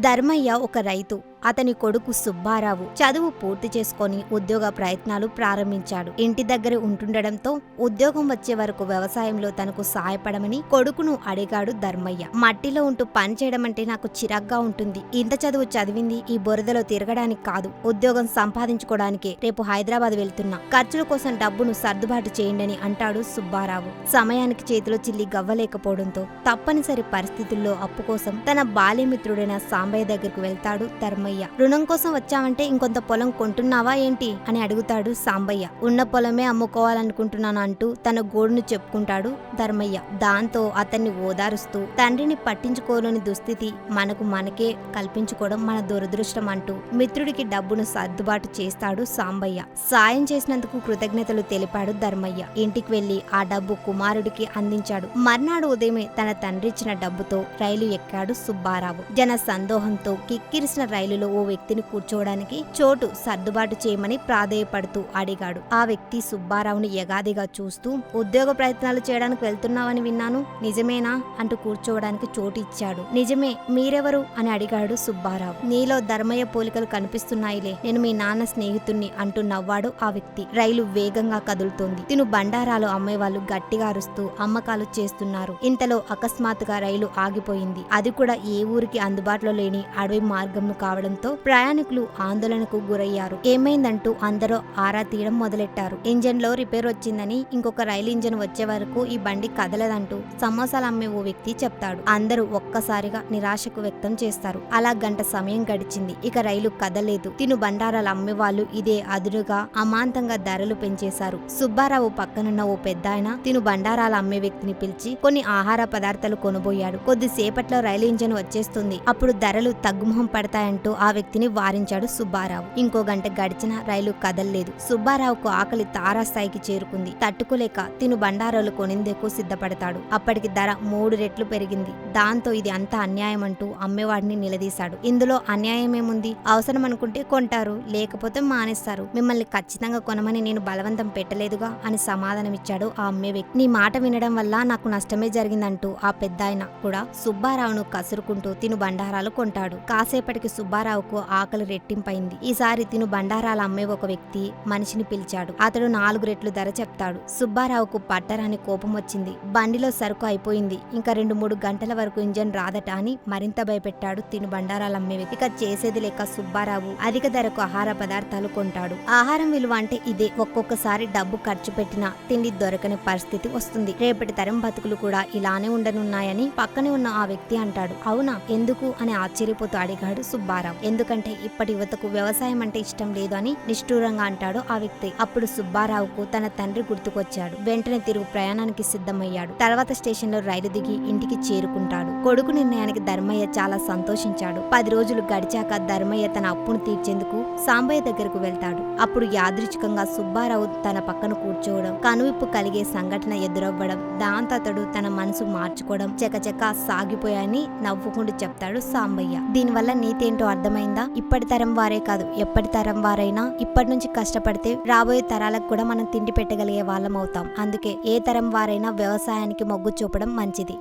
ధర్మయ్య ఒక రైతు. అతని కొడుకు సుబ్బారావు చదువు పూర్తి చేసుకొని ఉద్యోగ ప్రయత్నాలు ప్రారంభించాడు. ఇంటి దగ్గర ఉంటుండడంతో ఉద్యోగం వచ్చే వరకు వ్యవసాయంలో తనకు సహాయపడమని కొడుకును అడిగాడు ధర్మయ్య. మట్టిలో ఉంటూ పని చేయడం అంటే నాకు చిరాగ్గా ఉంటుంది. ఇంత చదువు చదివింది ఈ బురదలో తిరగడానికి కాదు. ఉద్యోగం సంపాదించుకోవడానికే రేపు హైదరాబాద్ వెళ్తున్నా. ఖర్చుల కోసం డబ్బును సర్దుబాటు చేయండి అని అంటాడు సుబ్బారావు. సమయానికి చేతిలో చిల్లి గవ్వలేకపోవడంతో తప్పనిసరి పరిస్థితుల్లో అప్పు కోసం తన బాల్యమిత్రుడైన సాంబయ్య దగ్గరకు వెళ్తాడు ధర్మయ్య. రుణం కోసం వచ్చావంటే ఇంకొంత పొలం కొంటున్నావా ఏంటి? అని అడుగుతాడు సాంబయ్య. ఉన్న పొలమే అమ్ముకోవాలనుకుంటున్నాను అంటూ తన గోడును చెప్పుకుంటాడు ధర్మయ్య. దాంతో అతన్ని ఓదారుస్తూ తండ్రిని పట్టించుకోలేని దుస్థితి మనకు మనకే కల్పించుకోవడం మన దురదృష్టం అంటూ మిత్రుడికి డబ్బును సర్దుబాటు చేస్తాడు సాంబయ్య. సాయం చేసినందుకు కృతజ్ఞతలు తెలిపాడు ధర్మయ్య. ఇంటికి వెళ్ళి ఆ డబ్బు కుమారుడికి అందించాడు. మర్నాడు ఉదయమే తన తండ్రి ఇచ్చిన డబ్బుతో రైలు ఎక్కాడు సుబ్బారావు. జన సందోహంతో కిక్కిరిసిన రైలులో ఓ వ్యక్తిని కూర్చోవడానికి చోటు సర్దుబాటు చేయమని ప్రాధేయపడుతూ అడిగాడు. ఆ వ్యక్తి సుబ్బారావుని యగాదిగా చూస్తూ ఉద్యోగ ప్రయత్నాలు చేయడానికి వెళ్తున్నావని విన్నాను. నిజమేనా? అంటూ కూర్చోవడానికి చోటు ఇచ్చాడు. నిజమే మీరెవరు? అని అడిగాడు సుబ్బారావు. నీలో ధర్మయ్య పోలికలు కనిపిస్తున్నాయిలే. నేను మీ నాన్న స్నేహితుణ్ణి అంటూ నవ్వాడు ఆ వ్యక్తి. రైలు వేగంగా కదులుతోంది. తిను బండారాలు అమ్మేవాళ్ళు గట్టిగా అరుస్తూ అమ్మకాలు చేస్తున్నారు. ఇంతలో అకస్మాత్తుగా రైలు ఆగిపోయింది. అది కూడా ఏ ఊరికి అందుబాటులో లేని అడవి మార్గంను రావడంతో ప్రయాణికులు ఆందోళనకు గురయ్యారు. ఏమైందంటూ అందరూ ఆరా తీయడం మొదలెట్టారు. ఇంజన్లో రిపేర్ వచ్చిందని ఇంకొక రైలు ఇంజన్ వచ్చే వరకు ఈ బండి కదలదంటూ సమోసాలు అమ్మే ఓ వ్యక్తి చెప్తాడు. అందరూ ఒక్కసారిగా నిరాశకు వ్యక్తం చేస్తారు. అలా గంట సమయం గడిచింది. ఇక రైలు కదలేదు తిను బండారాలు అమ్మేవాళ్ళు ఇదే అదురుగా అమాంతంగా ధరలు పెంచేశారు. సుబ్బారావు పక్కనున్న ఓ పెద్దాయన తిను బండారాలు అమ్మే వ్యక్తిని పిలిచి కొన్ని ఆహార పదార్థాలు కొనబోయాడు. కొద్దిసేపట్లో రైలు ఇంజన్ వచ్చేస్తుంది. అప్పుడు ధరలు తగ్గుముఖం పడతాయంటూ ఆ వ్యక్తిని వారించాడు సుబ్బారావు. ఇంకో గంట గడిచిన రైలు కదల్లేదు. సుబ్బారావుకు ఆకలి తారాస్థాయికి చేరుకుంది. తట్టుకోలేక తిను బండారాలు కొనిందేకు సిద్ధపడతాడు. అప్పటికి ధర మూడు రెట్లు పెరిగింది. దాంతో ఇది అంత అన్యాయం అంటూ అమ్మేవాడిని నిలదీశాడు. ఇందులో అన్యాయం ఏముంది అవసరం అనుకుంటే కొంటారు లేకపోతే మానేస్తారు. మిమ్మల్ని ఖచ్చితంగా కొనమని నేను బలవంతం పెట్టలేదుగా అని సమాధానమిచ్చాడు ఆ అమ్మే వ్యక్తి. నీ మాట వినడం వల్ల నాకు నష్టమే జరిగిందంటూ ఆ పెద్దాయన కూడా సుబ్బారావును కసురుకుంటూ తిను బండారాలు కొంటాడు. కాసేపటికి సుబ్బారావుకు ఆకలి రెట్టింపైంది. ఈసారి తిను బండారాలు అమ్మే ఒక వ్యక్తి మనిషిని పిలిచాడు. అతడు నాలుగు రెట్లు ధర చెప్తాడు. సుబ్బారావుకు పట్టరాని కోపం వచ్చింది బండిలో సరుకు అయిపోయింది. ఇంకా రెండు మూడు గంటల వరకు ఇంజన్ రాదట అని మరింత భయపెట్టాడు తిను బండారాలు అమ్మే వ్యక్తి. ఇక చేసేది లేక సుబ్బారావు అధిక ధరకు ఆహార పదార్థాలు కొంటాడు. ఆహారం విలువ అంటే ఇదే. ఒక్కొక్కసారి డబ్బు ఖర్చు పెట్టినా తిండి దొరకని పరిస్థితి వస్తుంది. రేపటి తరం బతుకులు కూడా ఇలానే ఉండనున్నాయని పక్కనే ఉన్న ఆ వ్యక్తి అంటాడు. అవునా? ఎందుకు? అని ఆశ్చర్యపోతూ అడిగాడు సుబ్బారావు. ఎందుకంటే ఇప్పటి యువతకు వ్యవసాయం అంటే ఇష్టం లేదు అని నిష్ఠూరంగా అంటాడు ఆ వ్యక్తి. అప్పుడు సుబ్బారావుకు తన తండ్రి గుర్తుకొచ్చాడు. వెంటనే తిరుగు ప్రయాణానికి సిద్ధమయ్యాడు. తర్వాత స్టేషన్లో రైలు దిగి ఇంటికి చేరుకుంటాడు. కొడుకు నిర్ణయానికి ధర్మయ్య చాలా సంతోషించాడు. పది రోజులు గడిచాక ధర్మయ్య తన అప్పును తీర్చేందుకు సాంబయ్య దగ్గరకు వెళ్తాడు. అప్పుడు యాదృచ్ఛికంగా సుబ్బారావు తన పక్కన కూర్చోవడం కనువిప్పు కలిగే సంఘటన ఎదురవ్వడం దాంతో అతడు తన మనసు మార్చుకోవడం చకచక సాగిపోయాయని నవ్వుకుంటూ చెప్తాడు సాంబయ్య. దీనివల్ల నీతేంటో అర్థమైందా? ఇప్పటి తరం వారే కాదు ఎప్పటి తరం వారైనా ఇప్పటి నుంచి కష్టపడితే రాబోయే తరాలకు కూడా మనం తిండి పెట్టగలిగే వాళ్ళం అవుతాం అందుకే ఏ తరం వారైనా వ్యవసాయానికి మొగ్గు చూపడం మంచిది.